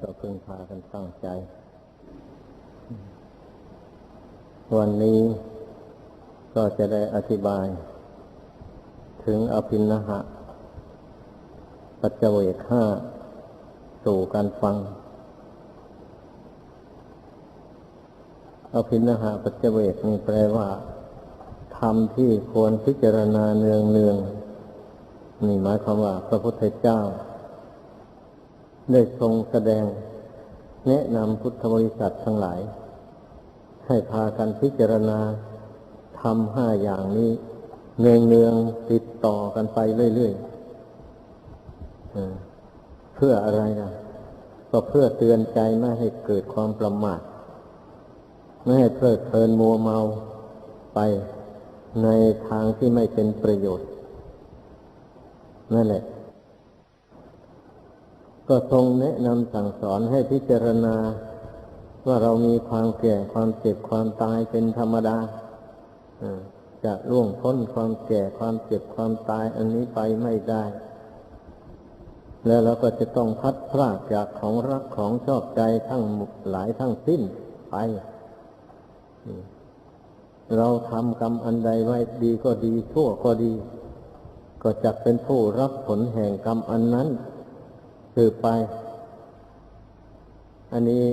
ก็พึ่งพากันตั้งใจ วันนี้ก็จะได้อธิบาย ถึงอภินหะ ปัจเจเวกห้าสู่การฟัง อภินหะปัจเจเวกนี่แปลว่าธรรมที่ควรพิจารณาเนืองเนืองนี่หมายความว่าพระพุทธเจ้า ได้ทรงแสดงแนะนำพุทธบริษัททั้งหลาย ให้พากันพิจารณาทำห้าอย่างนี้เนืองเนืองติดต่อกันไปเรื่อยๆเพื่ออะไรนะก็เพื่อเตือนใจไม่ให้เกิดความประมาทไม่ให้เพลิดเพลินมัวเมาไปในทางที่ไม่เป็นประโยชน์นั่นแหละ ก็ทรงแนะนำสั่งสอนให้พิจารณา ว่าเรามีความแก่ความเจ็บความตายเป็นธรรมดาจะล่วงพ้นความแก่ความเจ็บความตายอันนี้ไปไม่ได้ แล้วเราก็จะต้องพัดพรากจากของรักของชอบใจทั้งหลายทั้งสิ้นไป เราทำกรรมอันใดไว้ดีก็ดีชั่วก็ดี ก็จะเป็นผู้รับผลแห่งกรรมอันนั้น สืบไป อันนี้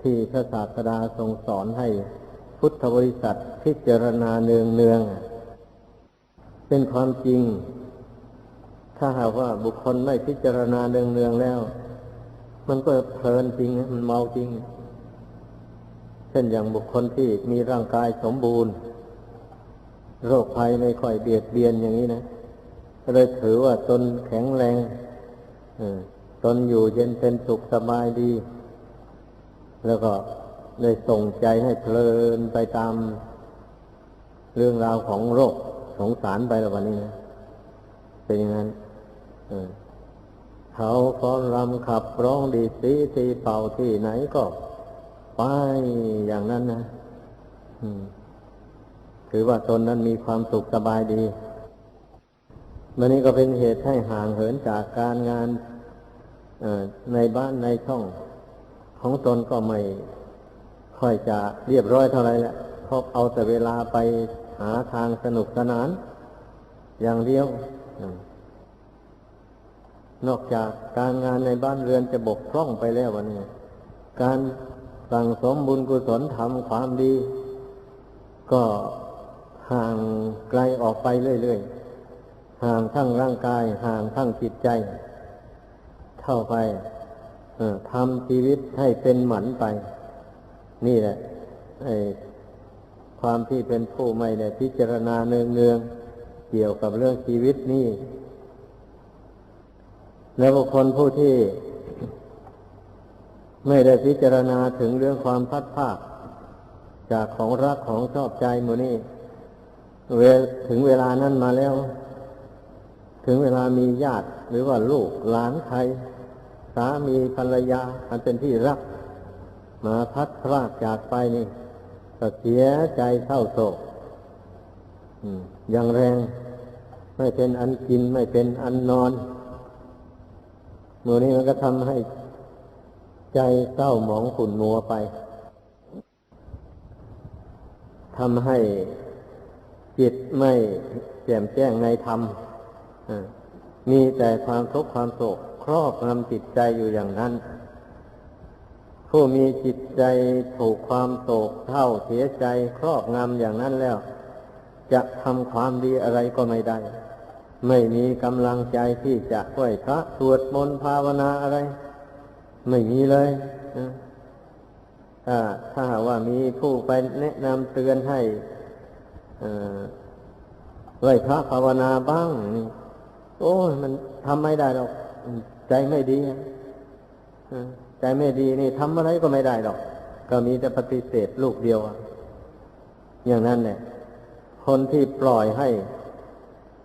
ที่พระศาสดาทรงสอนให้พุทธบริษัทพิจารณาเนืองเนืองเป็นความจริง ถ้าหากว่าบุคคลไม่พิจารณาเนืองเนืองแล้ว มันก็เพลินจริงมันเมาจริง เช่นอย่างบุคคลที่มีร่างกายสมบูรณ์ โรคภัยไม่ค่อยเบียดเบียนอย่างนี้นะเลยถือว่าตนแข็งแรง ตนอยู่เย็นเป็นสุขสบายดี แล้วก็เลยส่งใจให้เพลินไปตามเรื่องราวของโรคสงสารไปแล้ววันนี้นะเป็นอย่างนั้นเขาฟ้อนรำขับร้องดีสีตีเป่าที่ไหนก็ไปอย่างนั้นนะถือว่าตนนั้นมีความสุขสบายดีมันนี้ก็เป็นเหตุให้ห่างเหินจากการงาน ในบ้านในช่องของตนก็ไม่ค่อยจะเรียบร้อยเท่าไรแหละเพราะเอาแต่เวลาไปหาทางสนุกสนาน อย่างเดียว นอกจากการงานในบ้านเรือนจะบกพร่องไปแล้ววันนี้การสั่งสมบุญกุศลทำความดี ก็ห่างไกลออกไปเรื่อยๆ ห่างทั้งร่างกาย ห่างทั้งจิตใจ เข้าไปทำชีวิตให้เป็นหมันไป นี่แหละความที่เป็นผู้ไม่ได้พิจารณาเนืองๆเกี่ยวกับเรื่องชีวิตนี่ แล้วบุคคลผู้ที่ ไม่ได้พิจารณาถึงเรื่องความพัดภาค จากของรักของชอบใจมูนี่เวถึงเวลานั้นมาแล้ว ถึงเวลามีญาติ หรือว่าลูกหลานใครสามีภรรยาอันเป็นที่รัก มาพัดพรากจากไปนี่ก็เสียใจเศร้าโศกอย่างแรงไม่เป็นอันกินไม่เป็นอันนอนมือนี้มันก็ทำให้ใจเศร้าหมองขุ่นมัวไปทำให้จิตไม่แจ่มแจ้งในธรรม มีแต่ความทุกข์ความโศกครอบงำจิตใจอยู่อย่างนั้น ผู้มีจิตใจถูกความโศกเท่าเสียใจครอบงำอย่างนั้นแล้ว จะทำความดีอะไรก็ไม่ได้ ไม่มีกำลังใจที่จะไหวพระสวดมนต์ภาวนาอะไร ไม่มีเลยถ้าถ้าหากว่ามีผู้ไปแนะนำเตือนให้ไหวพระภาวนาบ้างนี่ โอ้มันทำไม่ได้หรอก ใจไม่ดีใจไม่ดีนี่ทำอะไรก็ไม่ได้หรอก ก็มีแต่ปฏิเสธลูกเดียวอย่างนั้นเนี่ยคนที่ปล่อยให้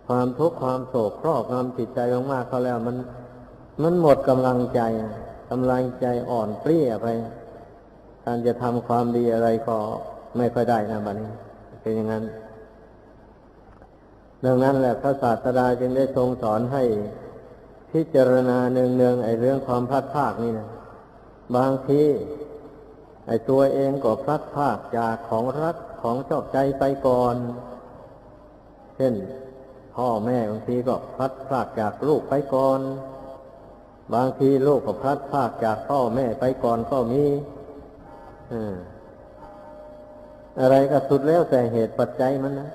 ความทุกข์ความโศกครอบงำจิตใจมากๆเขาแล้วมันมันหมดกำลังใจกำลังใจอ่อนเปรี้ยไปการจะทำความดีอะไรก็ไม่ค่อยได้นะบัดนี้ เป็นอย่างนั้น ดังนั้นแหละพระศาสดาจึงได้ทรงสอนให้พิจารณาเนืองๆไอ้เรื่องความพลาดพาดนี่นะบางทีไอ้ตัวเองก็พลัดพากจากของรักของชอบใจไปก่อน เช่น พ่อแม่บางทีก็พลัดพากจากลูกไปก่อน บางทีลูกก็พลัดพากจากพ่อแม่ไปก่อนก็มีอะไรก็สุดแล้วแต่เหตุปัจจัยมันนะ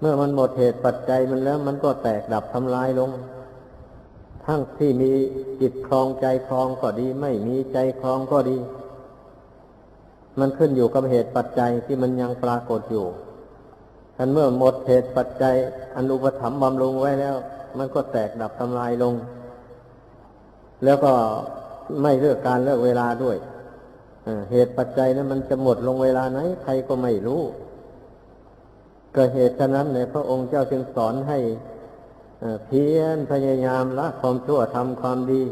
เมื่อมันหมดเหตุปัจจัยมันแล้วมันก็แตกดับทำลายลง ทั้งที่มีจิตคลองใจคลองก็ดี ไม่มีใจคลองก็ดี มันขึ้นอยู่กับเหตุปัจจัยที่มันยังปรากฏอยู่ทันเมื่อหมดเหตุปัจจัยอนุปถัมภ์บำรุงไว้แล้ว มันก็แตกดับทำลายลง แล้วก็ไม่เลือกการเลือกเวลาด้วยเหตุปัจจัยนั้นมันจะหมดลงเวลาไหนใครก็ไม่รู้ ก็เหตุฉะนั้นเนี่ยพระองค์เจ้าจึงสอนให้เพียรพยายามละความชั่วทำความดี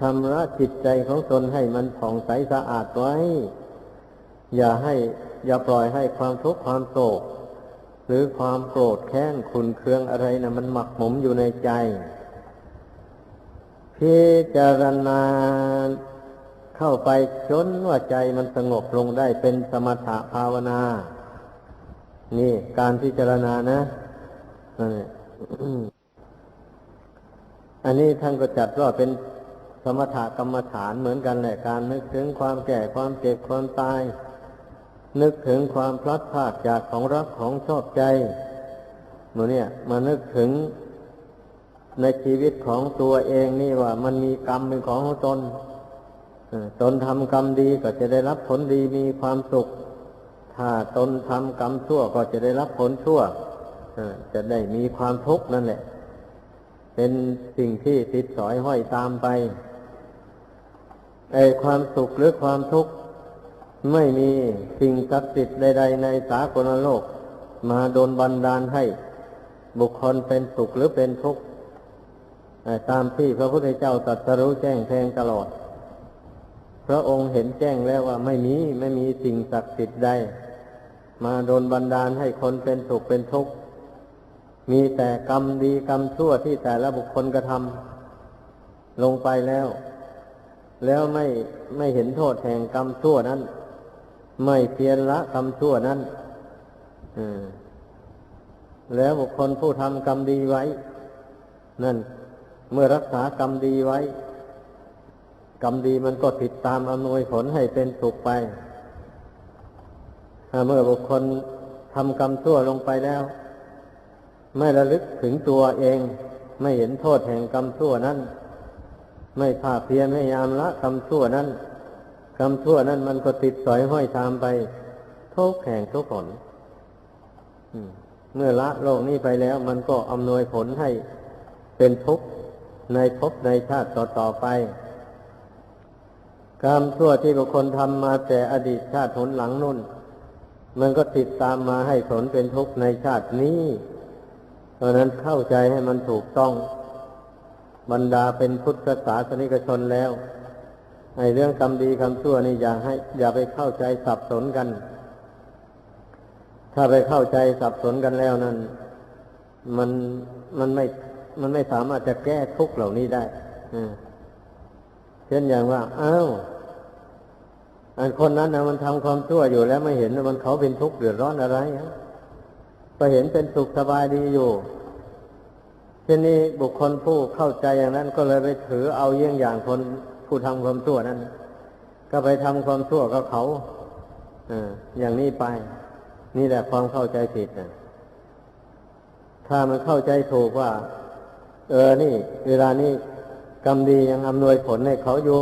ทำละจิตใจของตนให้มันผ่องใสสะอาดไว้ อย่าให้อย่าปล่อยให้ความทุกข์ความโศก หรือความโกรธแค้นขุนเคืองอะไรนะมันหมักหมมอยู่ในใจ พิจารณาเข้าไปจนว่าใจมันสงบลงได้เป็นสมถะภาวนา นี่การพิจารณานะนั่นแหละอันนี้ท่านก็จัดว่าเป็นสมถะกรรมฐานเหมือนกันแหละการนึกถึงความแก่ความเจ็บความตาย นึกถึงความพลัดพรากจากของรักของชอบใจเมื่อเนี่ย มานึกถึงในชีวิตของตัวเองนี่ว่า มันมีกรรมเป็นของตนตนทำกรรมดีก็จะได้รับผลดีมีความสุข ถ้าตนทำกรรมชั่วก็จะได้รับผลชั่วจะได้มีความทุกข์นั่นแหละ เป็นสิ่งที่ติดสอยห้อยตามไปไอความสุขหรือความทุกข์ไม่มีสิ่งศักดิ์สิทธิ์ใด ๆ ในสากลโลก มาโดนบันดาลให้ บุคคลเป็นสุขหรือเป็นทุกข์ตามที่พระพุทธเจ้าตรัสรู้แจ้งแทงตลอด พระองค์เห็นแจ้งแล้วว่าไม่มีไม่มีสิ่งศักดิ์สิทธิ์ใด มาโดนบันดาลให้คนเป็นสุขเป็นทุกข์ มีแต่กรรมดีกรรมชั่วที่แต่ละบุคคลกระทำลงไปแล้ว แล้วไม่ไม่เห็นโทษแห่งกรรมชั่วนั้น ไม่เพียรละกรรมชั่วนั้นแล้วบุคคลผู้ทำกรรมดีไว้ นั่น เมื่อรักษากรรมดีไว้ กรรมดีมันก็ติดตามอำนวยผลให้เป็นสุขไป เมื่อบุคคลทำกรรมชั่วลงไปแล้ว ไม่ระลึกถึงตัวเอง ไม่เห็นโทษแห่งกรรมชั่วนั้น ไม่ภาคเพียรพยายามละกรรมชั่วนั้นกรรมชั่วนั้นมันก็ติดสอยห้อยตามไปทุกแห่งทุกผลเมื่อละโลกนี้ไปแล้ว มันก็อำนวยผลให้เป็นทุกข์ในภพในชาติต่อๆไปกรรมชั่วที่บุคคลทำมาแต่อดีตชาติผลหลังนุ่น มันก็ติดตามมาให้ผลเป็นทุกข์ในชาตินี้เพราะนั้นเข้าใจให้มันถูกต้องบรรดาเป็นพุทธศาสนิกชนแล้วไอ้เรื่องกรรมดีกรรมชั่วนี่อย่าให้ อย่าไปเข้าใจสับสนกัน ถ้าไปเข้าใจสับสนกันแล้วนั้น มันมันไม่มันไม่สามารถจะแก้ทุกข์เหล่านี้ได้เช่นอย่างว่าอ้าว อันคนนั้นนะมันทำความชั่วอยู่แล้วไม่เห็นว่ามันเขาเป็นทุกข์เดือดร้อนอะไรนะก็เห็นเป็นสุขสบายดีอยู่เช่นนี้บุคคลผู้เข้าใจอย่างนั้น ก็เลยไปถือเอาเยี่ยงอย่างคนผู้ทำความชั่วนั้น ก็ไปทำความชั่วกับเขาออย่างนี้ไป นี่แหละความเข้าใจผิดนะถ้ามันเข้าใจถูกว่า เออนี่ เวลานี้กรรมดียังอำนวยผลให้เขาอยู่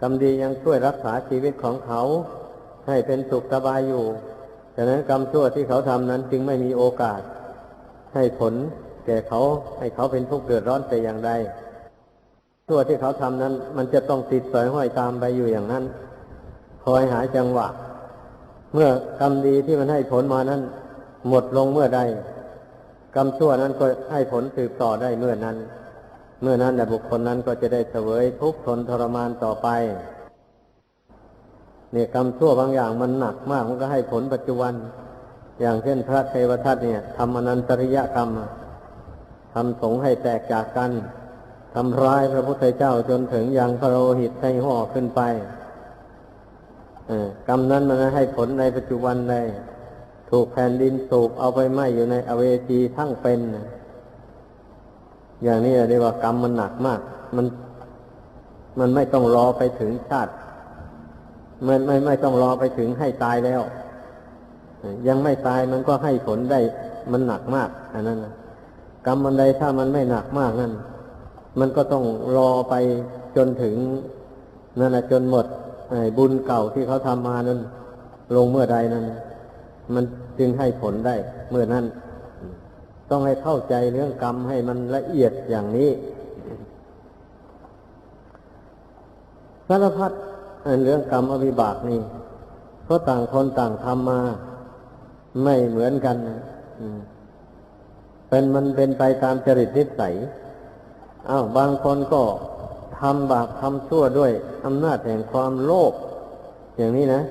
กรรมดียังช่วยรักษาชีวิตของเขา ให้เป็นสุขสบายอยู่ฉะนั้นกรรมชั่วที่เขาทำนั้นจึงไม่มีโอกาส ให้ผลแก่เขาให้เขาเป็นทุกข์เดือดร้อนแต่อย่างใดชั่วที่เขาทำนั้น มันจะต้องติดสอยห้อยตามไปอยู่อย่างนั้น คอยหาจังหวะ เมื่อกรรมดีที่มันให้ผลมานั้น หมดลงเมื่อใดกรรมชั่วนั้นก็ให้ผลสืบต่อได้เมื่อนั้น เมื่อนั้นแหละบุคคลนั้นก็จะได้เสวยทุกข์ทนทรมานต่อไป เนี่ยกรรมชั่วบางอย่างมันหนักมากมันก็ให้ผลปัจจุบัน อย่างเช่นพระเทวทัตเนี่ยทำอนันตริยกรรมทำสงให้แตกจากกันทำร้ายพระพุทธเจ้าจนถึงยังพระโลหิตให้ห่อขึ้นไปอกรรมนั้นมันให้ผลในปัจจุบันเลยถูกแผ่นดินสูบเอาไปไหมอยู่ในอเวจีทั้งเป็นนะ อย่างนี้เรียกว่ากรรมมันหนักมาก มันมันไม่ต้องรอไปถึงชาติมันไม่ไม่ต้องรอไปถึงให้ตายแล้ว ยังไม่ตายมันก็ให้ผลได้ มันหนักมากอันนั้นนะกรรมมันใดถ้ามันไม่หนักมากนั่นมันก็ต้องรอไปจนถึงนั่นนะจนหมดบุญเก่าที่เขาทำมานั้น ลงเมื่อใดนั้น มันจึงให้ผลได้เมื่อนั้น ต้องให้เข้าใจเรื่องกรรมให้มันละเอียดอย่างนี้สารพัดเรื่องกรรมอวิบากนี่เพราะต่างคนต่างทำมา ไม่เหมือนกันเป็นมันเป็นไปตามจริตนิสัยอ้าวบางคนก็ทำบาปทำชั่วด้วยอำนาจแห่งความโลภอย่างนี้นะ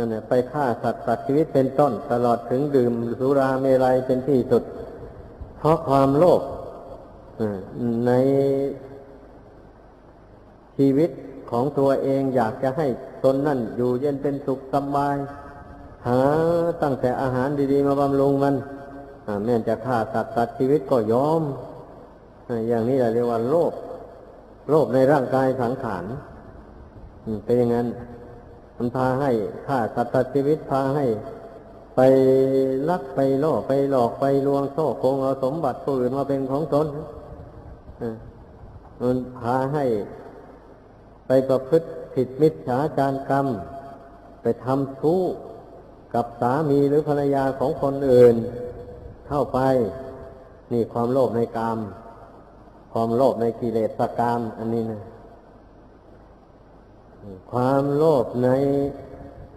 นั่นแหละไปฆ่าสัตว์ตัดชีวิตเป็นต้น ตลอดถึงดื่มสุราเมลัยเป็นที่สุด เพราะความโลภในชีวิตของตัวเองอยากจะให้ตนนั่นอยู่เย็นเป็นสุขสบาย หาตั้งแต่อาหารดีๆ มาบำรุงมันแม้จะฆ่าสัตว์ตัดชีวิตก็ยอมอย่างนี้เรียกว่าโลภโลภในร่างกายสังขารเป็นอย่างนั้น มันพาให้ฆ่าสัตว์ชีวิตพาให้ ไปลักไปล่อไปหลอกไปลวงโซ่โกงเอาสมบัติผู้อื่นมาเป็นของตนมันพาให้ ไปประพฤติผิดมิจฉาจารกรรม ไปทำชู้กับสามีหรือภรรยาของคนอื่น เข้าไป นี่ความโลภในกรรมความโลภในกิเลสกรรมอันนี้นะ ความโลภใน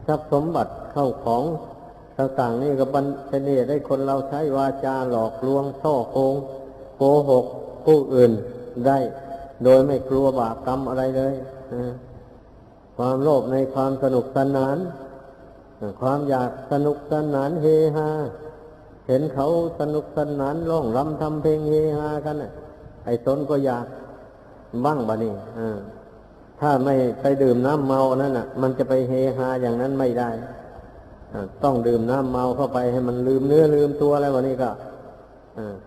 ทรัพย์สมบัติเข้าของต่างๆนี่ก็บันเป็นเหตุให้คนเราใช้วาจาหลอกลวงช่อโกงโกหกผู้อื่นได้ โดยไม่กลัวบาปกรรมอะไรเลยความโลภในความสนุกสนาน ความอยากสนุกสนานเฮฮาเห็นเขาสนุกสนานร้องรำทำเพลงเฮฮากันไอ้ตนก็อยากบ้างบะนี่า ถ้าไม่ไปดื่มน้ำเมานั่นน่ะ มันจะไปเฮฮาอย่างนั้นไม่ได้ต้องดื่มน้ำเมาเข้าไปให้มันลืมเนื้อลืมตัวอะไรวะนี่ก็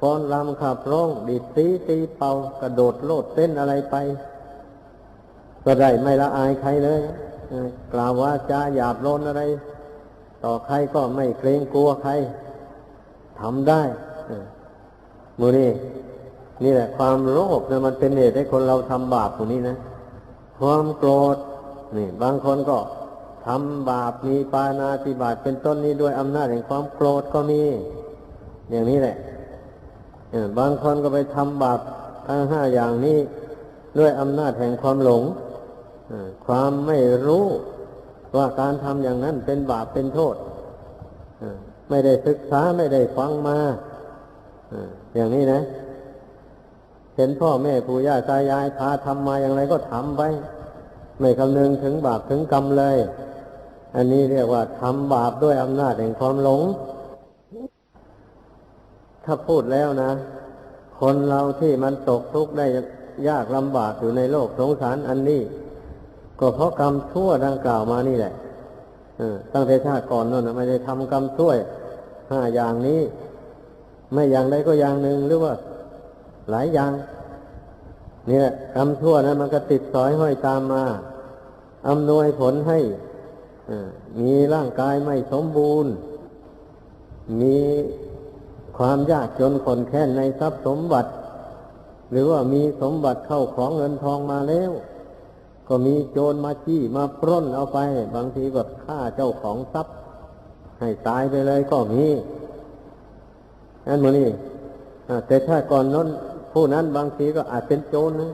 ฟ้อนรำขับร้องดีดตีตีเป่ากระโดดโลดเต้นอะไรไป ก็ได้ไม่ละอายใครเลยกล่าวว่าจะหยาบโลนอะไร ต่อใครก็ไม่เกรงกลัวใครทำได้มูนี่นี่แหละความโลภเนี่ยมันเป็นเหตุให้คนเราทำบาปตรงนี้นะ ความโกรธนี่บางคนก็ทำบาปมีปานาติบาตเป็นต้นนี้ด้วยอำนาจแห่งความโกรธก็มี อย่างนี้แหละบางคนก็ไปทำบาปทั้งห้าอย่างนี้ด้วยอำนาจแห่งความหลงความไม่รู้ว่าการทำอย่างนั้นเป็นบาปเป็นโทษไม่ได้ศึกษาไม่ได้ฟังมาอย่างนี้นะ เห็นพ่อแม่ปู่ย่าตายายพาทำมาอย่างไรก็ทำไป ไม่คำนึงถึงบาปถึงกรรมเลย อันนี้เรียกว่าทำบาปด้วยอำนาจแห่งความหลง ถ้าพูดแล้วนะ คนเราที่มันตกทุกข์ได้ยากลำบากอยู่ในโลกสงสารอันนี้ ก็เพราะกรรมชั่วดังกล่าวมานี่แหละตั้งแต่ชาติก่อนนั่นไม่ได้ทำกรรมชั่วห้าอย่างนี้ ไม่อย่างใดก็อย่างหนึ่งหรือว่า หลายอย่าง เนี่แหละกรรมชั่วนะมันก็ติดสอยห้อยตามมาอำนวยผลให้มีร่างกายไม่สมบูรณ์ มีความยากจนคนแค้นในทรัพย์สมบัติ หรือว่ามีสมบัติเข้าของเงินทองมาแล้ว ก็มีโจรมาจี้มาปล้นเอาไป บางทีก็ฆ่าเจ้าของทรัพย์ ให้ตายไปเลยก็มีนั่นมือนี่แต่ถ้าก่อนนั้น ผู้นั้นบางทีก็อาจเป็นโจรนะ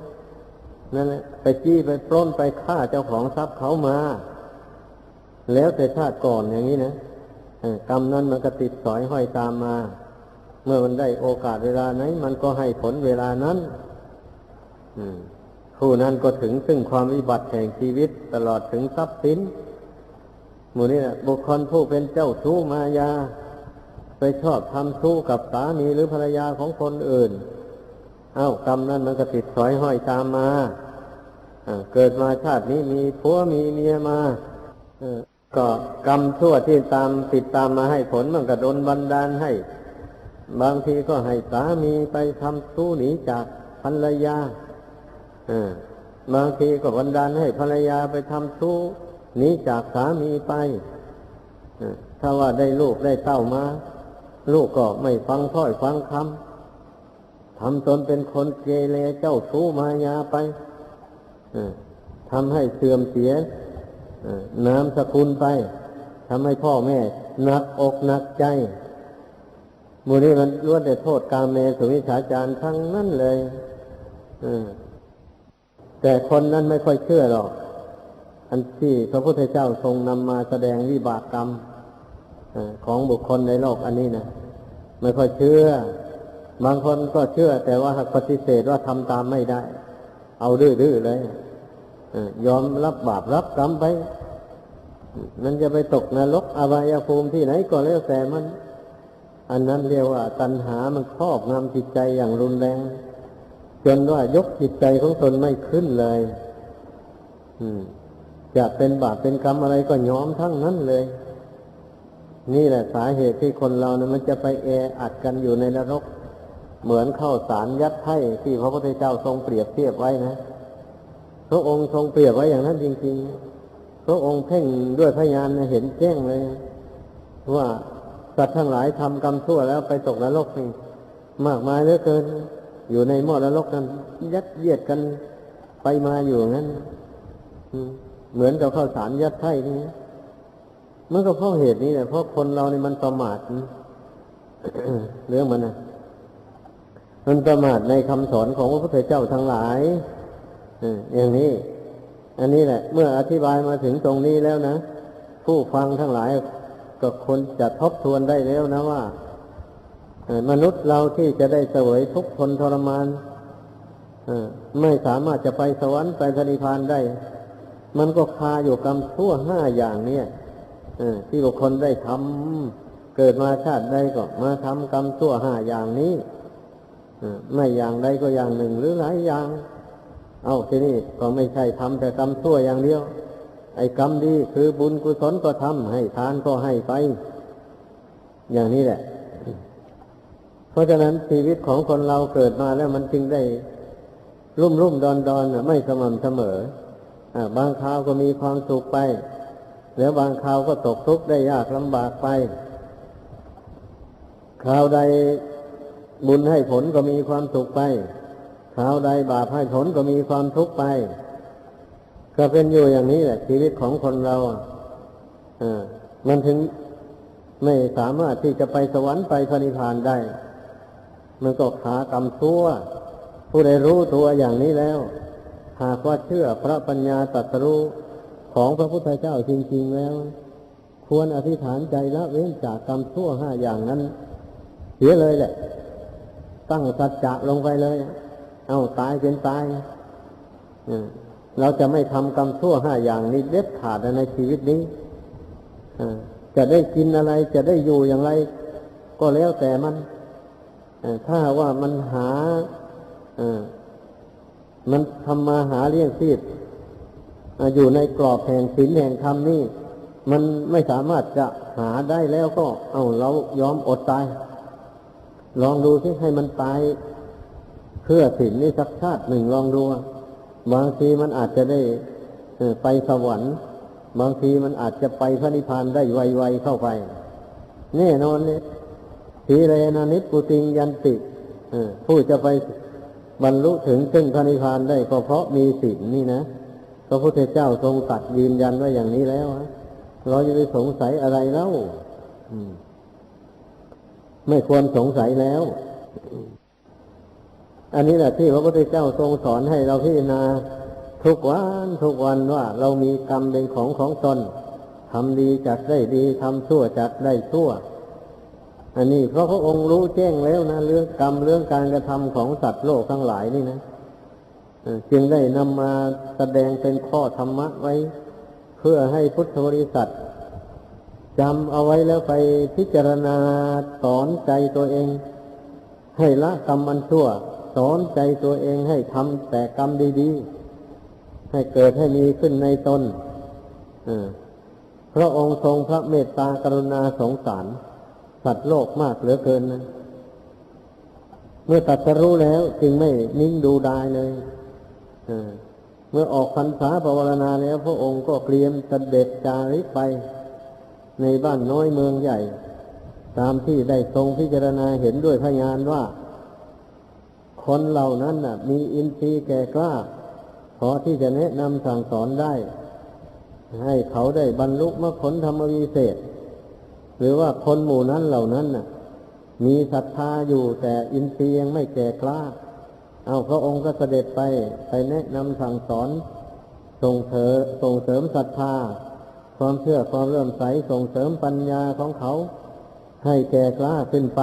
นั่นแหละไปจี้ไปปล้นไปฆ่าเจ้าของทรัพย์เขามา แล้วแต่ชาติก่อนอย่างนี้นะกรรมนั้นมันก็ติดสอยห้อยตามมา เมื่อมันได้โอกาสเวลาไหน มันก็ให้ผลเวลานั้นผู้นั้นก็ถึงซึ่งความวิบัติแห่งชีวิตตลอดถึงทรัพย์สินหมู่นี้นะบุคคลผู้เป็นเจ้าชู้มายา ไปชอบทำชู้กับสามีหรือภรรยาของคนอื่น เอ้ากรรมนั้นมันก็ติดสอยห้อยตามมาเกิดมาชาตินี้มีผัวมีเมียมาก็กรรมชั่วที่ตามติดตามมาให้ผลมันก็โดนบันดาลให้ บางทีก็ให้สามีไปทำสู้หนีจากภรรยาบางทีก็บันดาลให้ภรรยาไปทำสู้หนีจากสามีไปถ้าว่าได้ลูกได้เต้ามา ลูกก็ไม่ฟังถ้อยฟังคำ ทำตนเป็นคนเกเรเจ้าชู้มายาไปทำให้เสื่อมเสียน้ำสกุลไปทำให้พ่อแม่หนักอกหนักใจมูนี้มันล้วนแต่โทษกามเมสุวิชาจารย์ทั้งนั้นเลยแต่คนนั้นไม่ค่อยเชื่อหรอก อันที่พระพุทธเจ้าทรงนำมาแสดงวิบากกรรมของบุคคลในโลกอันนี้นะไม่ค่อยเชื่อ บางคนก็เชื่อแต่ว่าปฏิเสธว่าทำตามไม่ได้ เอาดื้อๆเลยยอมรับบาปรับกรรมไป มันจะไปตกนรกอบายภูมิที่ไหนก็แล้วแต่มัน อันนั้นเรียกว่า ตัณหามันครอบงำจิตใจอย่างรุนแรง จนว่ายกจิตใจของตนไม่ขึ้นเลยจะเป็นบาปเป็นกรรมอะไรก็ยอมทั้งนั้นเลย นี่แหละสาเหตุที่คนเรานะมันจะไปแออัดกันอยู่ในนรก เหมือนเข้าสารยัดไถ่ที่พระพุทธเจ้าทรงเปรียบเทียบไว้นะ พระองค์ทรงเปรียบไว้อย่างนั้นจริง ๆ พระองค์เพ่งด้วยพยานเห็นแจ้งเลย ว่าสัตว์ทั้งหลายทำกรรมชั่วแล้วไปตกนรกนี่มากมายเหลือเกิน อยู่ในหม้อนรกนั้น ยัดเยียดกันไปมาอยู่งั้นเหมือนกับข้าวสารยัดไถ่นี่มันก็เพราะเหตุนี้แหละเพราะคนเรานี่มันประมาทเรื่องมันนะ มันประมาทในคำสอนของพระพุทธเจ้าทั้งหลายอย่างนี้ อันนี้แหละ เมื่ออธิบายมาถึงตรงนี้แล้วนะ ผู้ฟังทั้งหลายก็คนจะทบทวนได้แล้วนะว่ามนุษย์เราที่จะได้เสวยทุกทนทรมานไม่สามารถจะไปสวรรค์ไปพนิพานได้ มันก็คาอยู่กรรมชั่วห้าอย่างนี้ที่บุคคลได้ทำเกิดมาชาติใดก็มาทำกรรมชั่วห้าอย่างนี้ ไม่อย่างใดก็อย่างหนึ่ง หรือหลายอย่าง เอาทีนี้ก็ไม่ใช่ทำแต่กรรมชั่วอย่างเดียว ไอ้กรรมดีคือบุญกุศลก็ทำให้ทานก็ให้ไป อย่างนี้แหละ เพราะฉะนั้นชีวิตของคนเราเกิดมาแล้วมันจึงได้รุ่มรุ่มดอนดอนไม่สม่ำเสมอบางคราวก็มีความสุขไป แล้วบางคราวก็ตกทุกข์ได้ยากลำบากไป คราวใด บุญให้ผลก็มีความสุขไปคราวใดบาปให้ผลก็มีความทุกข์ไป ก็เป็นอยู่อย่างนี้แหละ ชีวิตของคนเราอ่ามันถึงไม่สามารถที่จะไปสวรรค์ไปพระนิพพานได้ มันก็ขากรรมชั่วผู้ใดรู้ตัวอย่างนี้แล้ว หากว่าเชื่อพระปัญญาตรัสรู้ของพระพุทธเจ้าจริง ๆแล้ว ควรอธิษฐานใจละเว้นจากกรรมชั่วห้าอย่างนั้น เสียเลยแหละ ตั้งสัจจะลงไปเลย เอาตายเป็นตายเราจะไม่ทำกรรมชั่วห้าอย่างนี้เด็ดขาดในชีวิตนี้จะได้กินอะไรจะได้อยู่อย่างไร ก็แล้วแต่มันถ้าว่ามันหามันทำมาหาเลี้ยงชีพอยู่ในกรอบแห่งศีลแห่งธรรมนี่ มันไม่สามารถจะหาได้แล้วก็ เอาเรายอมอดตาย ลองดูที่ให้มันตายเพื่อสิ่งนี้สักชาติหนึ่งลองดูบางทีมันอาจจะได้ไปสวรรค์ บางทีมันอาจจะไปพระนิพพานได้ไวๆเข้าไป แน่นอนเนี่ยทีเรนานิปุติงยันติผู้จะไปบรรลุถึงซึ่งพระนิพพานได้ก็เพราะมีศีลนี่นะพระพุทธเจ้าทรงตัดยืนยันไว้อย่างนี้แล้วเราจะไปสงสัยอะไรแล้ว ไม่ควรสงสัยแล้ว อันนี้แหละที่พระพุทธเจ้าทรงสอนให้เราพิจารณาทุกวันทุกวันว่าเรามีกรรมเป็นของของตนทำดีจักได้ดีทำชั่วจักได้ชั่ว อันนี้เพราะพระองค์รู้แจ้งแล้วนะเรื่องกรรมเรื่องการกระทำของสัตว์โลกทั้งหลายนี่นะจึงได้นำมาแสดงเป็นข้อธรรมะไว้ เพื่อให้พุทธบริษัท จำเอาไว้แล้วไปพิจารณาสอนใจตัวเอง ให้ละกรรมมันชั่ว สอนใจตัวเองให้ทำแต่กรรมดี ๆ ให้เกิดให้มีขึ้นในตนพระองค์ทรงพระเมตตากรุณาสงสาร สัตว์โลกมากเหลือเกินนะเมื่อตัดสรู้แล้วจึงไม่นิ่งดูดายเลยเมื่อออกพรรษาภาวนาแล้ว พระองค์ก็เตรียมเสด็จจาริกไป ในบ้านน้อยเมืองใหญ่ ตามที่ได้ทรงพิจารณาเห็นด้วยพยานว่า คนเหล่านั้นน่ะมีอินทรีย์แก่กล้า พอที่จะแนะนำสั่งสอนได้ ให้เขาได้บรรลุมรรคผลธรรมวิเศษ หรือว่าคนหมู่นั้นเหล่านั้นน่ะ มีศรัทธาอยู่แต่อินทรีย์ยังไม่แก่กล้า เอาพระองค์ก็เสด็จไปไปแนะนำสั่งสอนส่งเสริมส่งเสริมศรัทธา ความเชื่อความเริ่อมใสส่งเสริมปัญญาของเขา ให้แก่กล้าขึ้นไป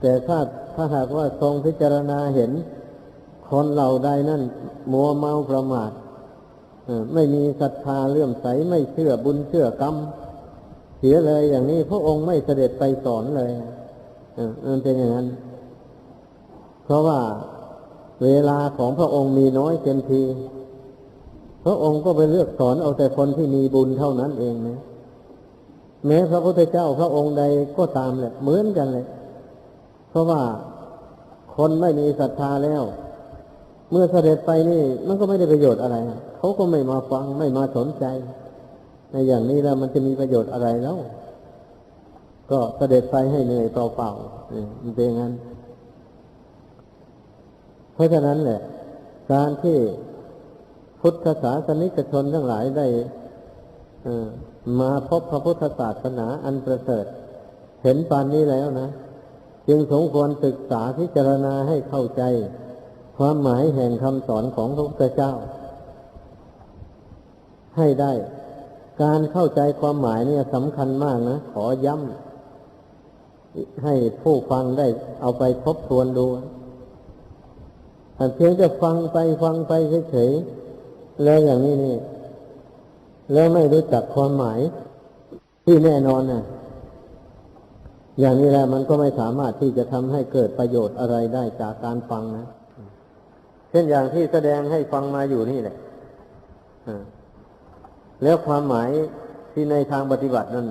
แต่ถ้าถ้าหากว่าทรงพิจารณาเห็น คนเหล่าใดนั่นมัวเมาประมาทไม่มีศรัทธาเลื่อมใสไม่เชื่อบุญเชื่อกรรม เสียเลยอย่างนี้พระองค์ไม่เสด็จไปสอนเลยมันเป็นอย่างนั้น เพราะว่าเวลาของพระองค์มีน้อยเต็มที ระองค์ก็ไปเลือกสอนเอาแต่คนที่มีบุญเท่านั้นเองนะแม้พระพุทธเจ้าพระองค์ใดก็ตามแหละเหมือนกันเลย เพราะว่าคนไม่มีศรัทธาแล้ว เมื่อเสด็จไปนี่ มันก็ไม่ได้ประโยชน์อะไรเขาก็ไม่มาฟังไม่มาสนใจ ในอย่างนี้แล้วมันจะมีประโยชน์อะไรแล้ว ก็เสด็จไปให้เหนื่อยเปล่าๆนี่มันเป็นอย่างนั้น เพราะฉะนั้นแหละ การที่ พุทธศาสนิกชนทั้งหลายได้มาพบพระพุทธศาสนาอันประเสริฐ เห็นปานนี้แล้วนะ จึงสมควรศึกษาพิจารณาให้เข้าใจ ความหมายแห่งคำสอนของพระพุทธเจ้า ให้ได้ การเข้าใจความหมายเนี่ยสำคัญมากนะ ขอย้ำให้ผู้ฟังได้เอาไปทบทวนดูแต่เพียงจะฟังไปฟังไปเฉยๆ แล้วอย่างนี้นี่ แล้วไม่รู้จักความหมายที่แน่นอนนะอย่างนี้แหละมันก็ไม่สามารถที่จะทำให้เกิดประโยชน์อะไรได้จากการฟังนะเช่นอย่างที่แสดงให้ฟังมาอยู่นี่แหละอ่าแล้วความหมายที่ในทางปฏิบัตินั้น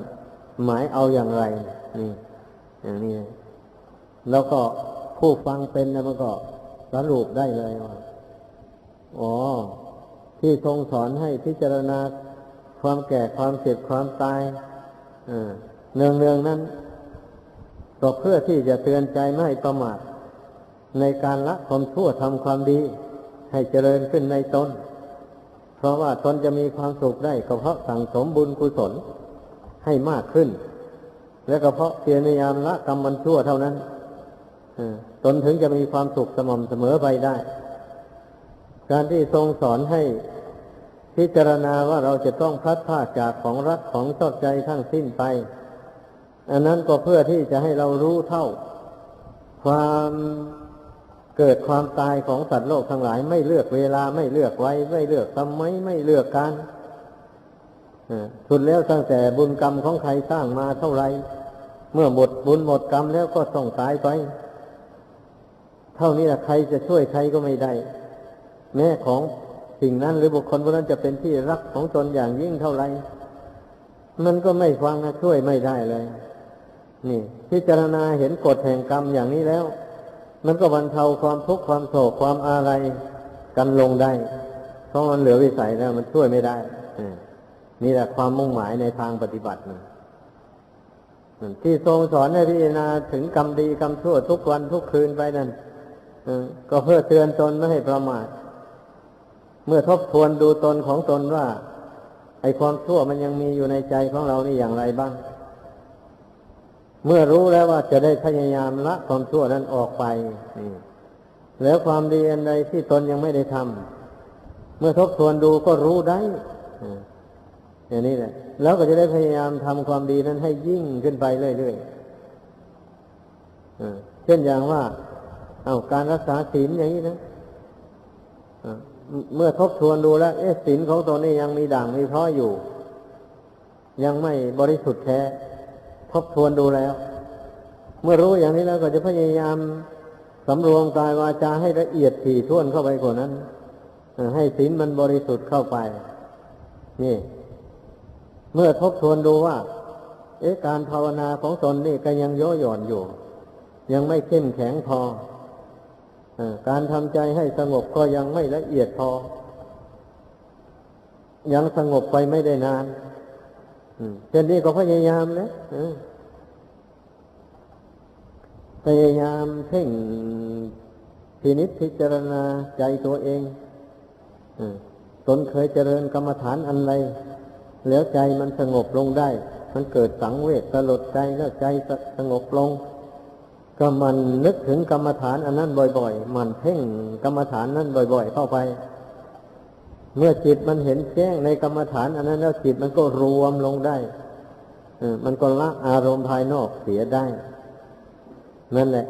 หมายเอาอย่างไร นี่ อย่างนี้ แล้วก็ผู้ฟังเป็นนะมันก็สรุปได้เลยว่าอ๋อ ที่ทรงสอนให้พิจารณาความแก่ความเจ็บความตายเนืองเนืองๆนั้นก็เพื่อที่จะเตือนใจไม่ให้ประมาทในการละความชั่วทำความดี ให้เจริญขึ้นในตน เพราะว่าตนจะมีความสุขได้ก็เพราะสั่งสมบุญกุศลให้มากขึ้น และก็เพราะเพียรพยายามละกรรมมันชั่วเท่านั้นตนถึงจะมีความสุขสม่ำเสมอไปได้ การที่ทรงสอนให้พิจารณาว่าเราจะต้องพลัดพราจากของรักของชอบใจทั้งสิ้นไป อันนั้นก็เพื่อที่จะให้เรารู้เท่า ความเกิดความตายของสัตว์โลกทั้งหลาย ไม่เลือกเวลาไม่เลือกไว้ ไม่เลือกทำไมไม่เลือกการสุดแล้วตั้งแต่บุญกรรมของใครสร้างมาเท่าไร เมื่อหมดบุญหมดกรรมแล้วก็ต้องตายไป เท่านี้แหละใครจะช่วยใครก็ไม่ได้ แม้ของสิ่งนั้นหรือบุคคลคนนั้นจะเป็นที่รักของตนอย่างยิ่งเท่าไรมันก็ไม่ฟังนะช่วยไม่ได้เลย นี่ พิจารณาเห็นกฎแห่งกรรมอย่างนี้แล้ว มันก็บรรเทาความทุกข์ความโศกความอาลัยกันลงได้ เพราะมันเหลือวิสัยแล้ว มันช่วยไม่ได้นี่แหละความมุ่งหมายในทางปฏิบัตินะที่ทรงสอนให้พิจารณาถึงกรรมดีกรรมชั่วทุกวันทุกคืนไปนั่นก็เพื่อเตือนตนไม่ให้ประมาท เมื่อทบทวนดูตนของตนว่า ไอความชั่วมันยังมีอยู่ในใจของเรานี่อย่างไรบ้าง เมื่อรู้แล้วว่าจะได้พยายามละความชั่วนั้นออกไปแล้วความดีอันใดที่ตนยังไม่ได้ทำเมื่อทบทวนดูก็รู้ได้อย่างนี้แหละแล้วก็จะได้พยายามทำความดีนั้นให้ยิ่งขึ้นไปเรื่อยๆเช่นอย่างว่า เอาการรักษาศีลอย่างนี้นะ เมื่อทบทวนดูแล้ว เอ๊ะศีลของตนนี่ยังมีด่างมีเพราะอยู่ ยังไม่บริสุทธิ์แท้ ทบทวนดูแล้ว เมื่อรู้อย่างนี้แล้วก็จะพยายามสำรวมกายวาจาให้ละเอียดถี่ถ้วนเข้าไปกว่านั้นให้ศีลมันบริสุทธิ์เข้าไป นี่ เมื่อทบทวนดูว่า เอ๊ะการภาวนาของตนนี่ก็ยังโยหย่อนอยู่ ยังไม่เข้มแข็งพอ การทำใจให้สงบก็ยังไม่ละเอียดพอ ยังสงบไปไม่ได้นานเช่นนี้ก็พยายามนะเออพยายามเพ่งพินิจพิจารณาใจตัวเองอตนเคยเจริญกรรมฐานอันไร แล้วใจมันสงบลงได้ มันเกิดสังเวชสลดใจแล้วใจสงบลง ก็มันนึกถึงกรรมฐานอันนั้นบ่อย ๆ มันเพ่งกรรมฐานนั้นบ่อย ๆ เข้าไป เมื่อจิตมันเห็นแจ้งในกรรมฐานอันนั้นแล้วจิตมันก็รวมลงได้มันก็ละอารมณ์ภายนอกเสียได้ นั่นแหละ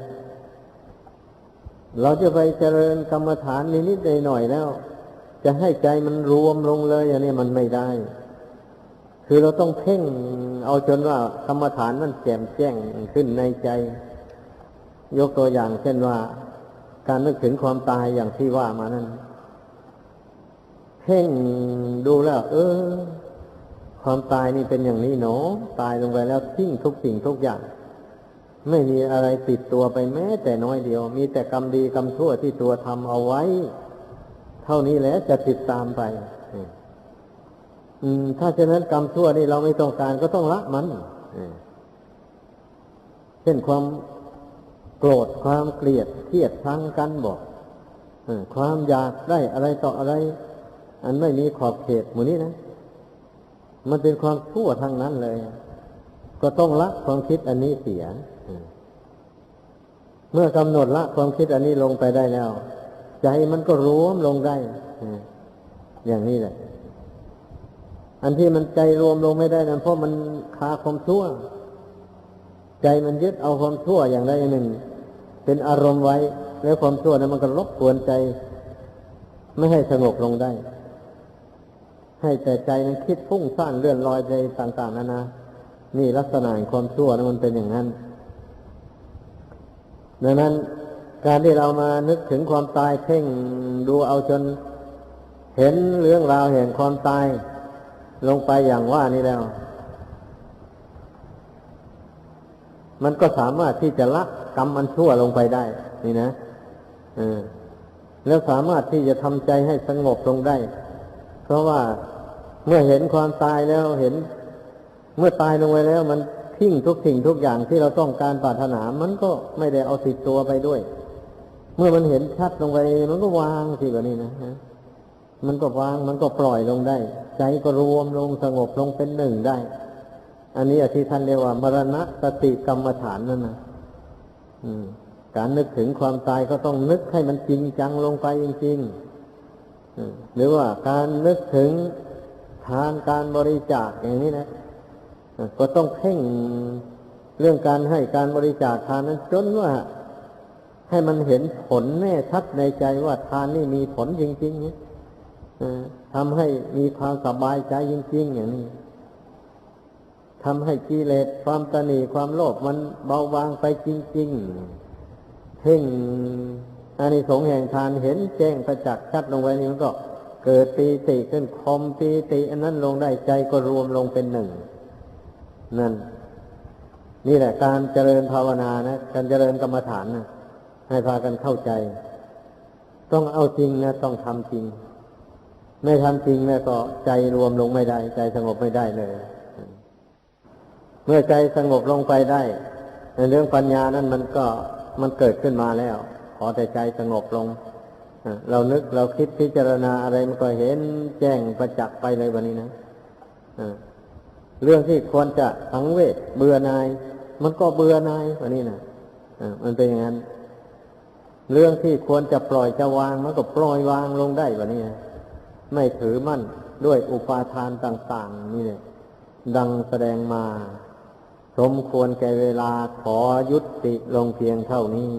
เราจะไปเจริญกรรมฐานนิดๆหน่อยๆแล้ว จะให้ใจมันรวมลงเลยอย่างนี้มันไม่ได้ คือเราต้องเพ่งเอาจนว่ากรรมฐานมันแจ่มแจ้งขึ้นในใจ ยกตัวอย่างเช่นว่า การนึกถึงความตายอย่างที่ว่ามานั้นเพ่งดูแล้ว เออ ความตายนี่เป็นอย่างนี้เนาะตายลงไปแล้วทิ้งทุกสิ่งทุกอย่าง ไม่มีอะไรติดตัวไปแม้ แต่น้อยเดียว มีแต่กรรมดีกรรมชั่วที่ตัวทำเอาไว้ เท่านี้แหละจะติดตามไป อืม ถ้าฉะนั้นกรรมชั่วนี่เราไม่ต้องการก็ต้องละมันเช่นความ โกรธความเกลียดเครียดชังกันบอกความอยากได้อะไรต่ออะไร อันไม่มีขอบเขตหมู่นี้นะ มันเป็นความชั่วทั้งนั้นเลย ก็ต้องละความคิดอันนี้เสีย เมื่อกำหนดละความคิดอันนี้ลงไปได้แล้ว ใจมันก็รวมลงได้อย่างนี้แหละ อันที่มันใจรวมลงไม่ได้นั้นเพราะมันคาความชั่ว ใจมันยึดเอาความชั่วอย่างใดอย่างหนึ่ง เป็นอารมณ์ไว้ แล้วความชั่วนั้นมันก็รบกวนใจ ไม่ให้สงบลงได้ ให้แต่ใจนั้นคิดฟุ้งซ่านเลื่อนลอยไปต่าง ๆนานานี่ลักษณะของความชั่วนั้นมันเป็นอย่างนั้น ดังนั้นการที่เรามานึกถึงความตายเพ่งดูเอาจนเห็นเรื่องราวแห่งความตายลงไปอย่างว่านี้แล้ว มันก็สามารถที่จะละกรรมอันชั่วลงไปได้ นี่นะออแล้วสามารถที่จะทำใจให้สงบลงได้ เพราะว่าเมื่อเห็นความตายแล้วเห็น เมื่อตายลงไปแล้ว มันทิ้งทุกสิ่งทุกอย่างที่เราต้องการปรารถนา มันก็ไม่ได้เอาติดตัวไปด้วย เมื่อมันเห็นชัดลงไป มันก็วางสิแบบนี้นะมันก็วางมันก็ปล่อยลงได้ ใจก็รวมลงสงบลงเป็นหนึ่งได้ อันนี้ที่ท่านเรียกว่ามรณะสติกรรมฐานนั่นนะการนึกถึงความตายก็ต้องนึกให้มันจริงจังลงไปจริงๆหรือว่าการนึกถึงทานการบริจาคอย่างนี้นะก็ต้องเพ่งเรื่องการให้การบริจาคทานนั้นจนว่าให้มันเห็นผลแน่ชัดในใจว่าทานนี่มีผลจริงๆทำให้มีความสบายใจจริง ๆ อย่างนี้ ทำให้กิเลสความตนีความโลภมันเบาบางไปจริงๆเพ่งอานิสงส์แห่งทานเห็นแจ้งประจักษ์ชัดลงไปนี่มันก็เกิดปีติขึ้นคมปีติอันนั้นลงได้ใจก็รวมลงเป็นหนึ่งนั่น นี่แหละการเจริญภาวนานะการเจริญกรรมฐานนะให้พากันเข้าใจ ต้องเอาจริงนะต้องทำจริง ไม่ทำจริงนะก็ใจรวมลงไม่ได้ ใจสงบไม่ได้เลย เมื่อใจสงบลงไปได้ ในเรื่องปัญญานั้นมันก็มันเกิดขึ้นมาแล้ว ขอแต่ใจสงบลงเรานึกเราคิดพิจารณาอะไรมันก็เห็นแจ้งประจักษ์ไปเลยวันนี้นะเรื่องที่ควรจะสังเวชเบื่อนาย มันก็เบื่อนายวันนี้นะมันเป็นอย่างนั้น เรื่องที่ควรจะปล่อยจะวางมันก็ปล่อยวางลงได้วันนี้นะไม่ถือมั่นด้วยอุปาทานต่าง ๆ นี่เนี่ยดังแสดงมา สมควรแก่เวลาขอยุติลงเพียงเท่านี้